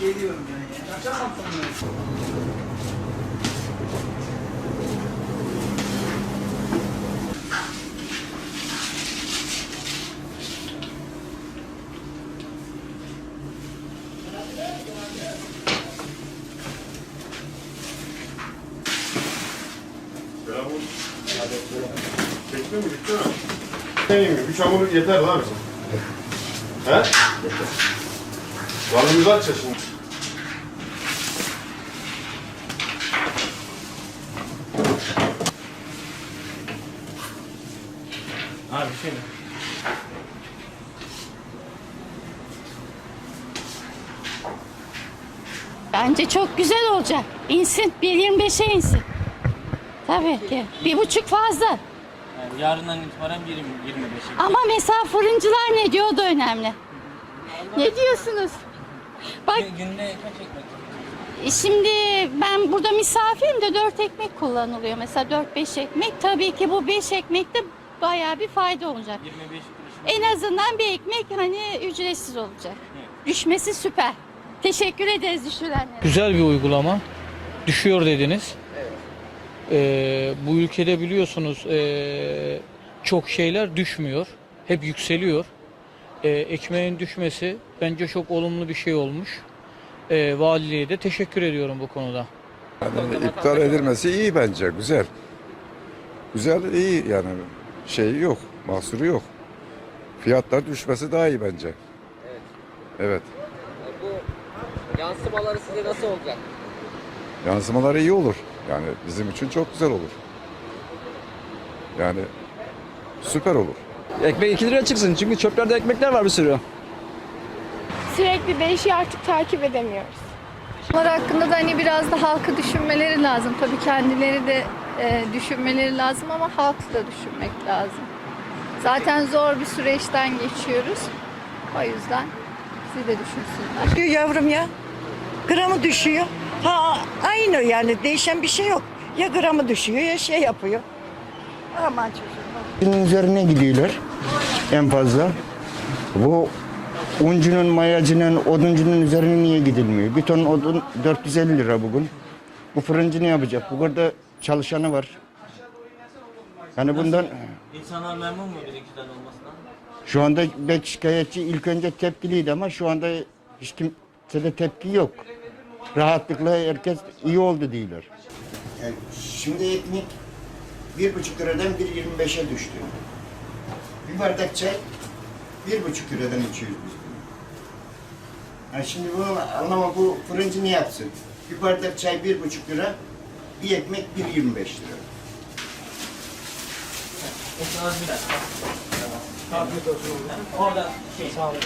geliyorum yani. Kaçamam sonra. Çekti mi bitti mi? Ne mi? Üç hamur yeter lan bize. He? Varımız aç ya şimdi. Abi mi? Bence çok güzel olacak. İnsin. 1.25'e insin. Tabii ki. Bir buçuk fazla. Yani yarından itibaren 20 25'e. Ama mesela fırıncılar ne diyor o da önemli. Ne diyorsunuz? Bak Gün- Günde kaç ekmek? şimdi ben burada misafirim de 4 ekmek kullanılıyor. Mesela 4-5 ekmek. Tabii ki bu 5 ekmekte bayağı bir fayda olacak. 25 kuruş. En azından bir ekmek hani ücretsiz olacak. Düşmesi süper. Teşekkür ederiz düşürenlere. Güzel bir uygulama. Düşüyor dediniz. Ee, bu ülkede biliyorsunuz ee, çok şeyler düşmüyor. Hep yükseliyor. Ee, ekmeğin düşmesi bence çok olumlu bir şey olmuş. Ee, valiliğe de teşekkür ediyorum bu konuda. Yani iptal edilmesi iyi bence, güzel. Güzel, iyi yani şey yok, mahsuru yok. Fiyatlar düşmesi daha iyi bence. Evet. Bu yansımaları size nasıl olacak? Yansımaları iyi olur. Yani bizim için çok güzel olur. Yani süper olur. Ekmek 2 liraya çıksın çünkü çöplerde ekmekler var bir sürü. sürekli değişiyor artık takip edemiyoruz. Bunlar hakkında da hani biraz da halkı düşünmeleri lazım. Tabii kendileri de e, düşünmeleri lazım ama halkı da düşünmek lazım. Zaten zor bir süreçten geçiyoruz. O yüzden siz de düşünsünler. Düşüyor yavrum ya. Gramı düşüyor. Ha aynı yani değişen bir şey yok. Ya gramı düşüyor ya şey yapıyor. Aman çocuğum. Bunun üzerine gidiyorlar en fazla. Bu uncunun, mayacının, oduncunun üzerine niye gidilmiyor? Bir ton odun 450 lira bugün. Bu fırıncı ne yapacak? Bu kadar çalışanı var. Yani bundan İnsanlar memnun mu bizimkiden olmasından? şu anda belki şikayetçi ilk önce tepkiliydi ama şu anda hiç kimsede tepki yok. Rahatlıkla herkes iyi oldu diyorlar. şimdi ekmek bir buçuk liradan bir yirmi beşe düştü. Bir bardak çay bir buçuk liradan içiyoruz biz bunu. Yani şimdi bu anlama bu fırıncı ne yapsın? Bir bardak çay bir buçuk lira, bir ekmek bir yirmi beş lira. Esnaf bir dakika. Tamam. Afiyet olsun. Orada şey. Sağ olun.